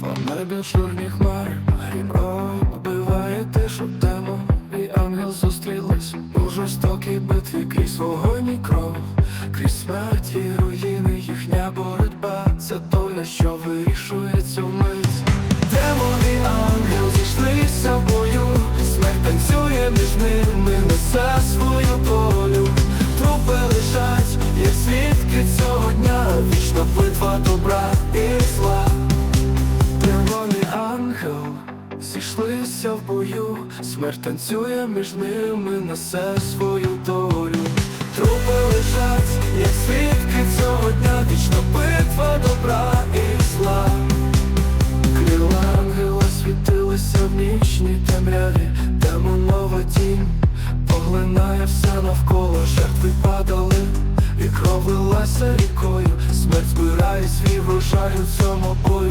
В небі шурні хмари, Грібро вбиває тишу тему. І ангел зустрілись у жорстокій битві Крізь вогонь і кров, крізь смерть і руїни Їхня боротьба це доля, що вирішується зійшлися в бою Смерть танцює між ними, несе свою долю. Трупи лежать, як свідки цього дня Вічна битва добра і зла. Крила ангела світилися в нічній темряві, демонова тінь поглинає все навколо, жертви падали, і кров лилася рікою, смерть збирає свій врожай у цьому бою.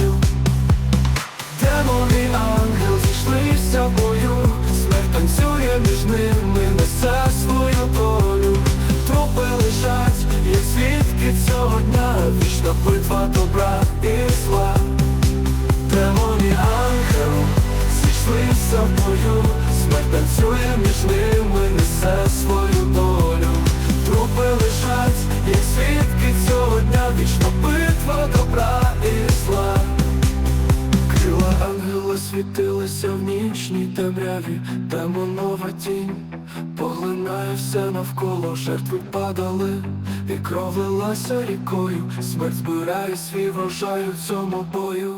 Битва добра і зла. Демон ангел зійшлися в бою, смерть танцює між ними, несе свою долю. Трупи лежать, як свідки цього дня, вічна битва добра і зла. Крила ангела світилися в нічній темряві, демонова тінь поглинає все навколо, жертви падали, і кров лилася рікою, смерть збирає свій врожай у цьому бою.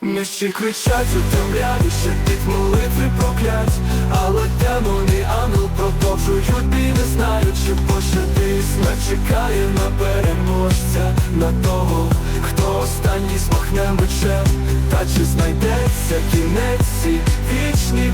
Міщі кричать у темряві, ще шепіт молитви проклять, але демон і ангел продовжують бій, не знаючи пощади Смерть чекає на переможця, на того, хто останній змахне мечем, та чи знайдеться кінець цій вічній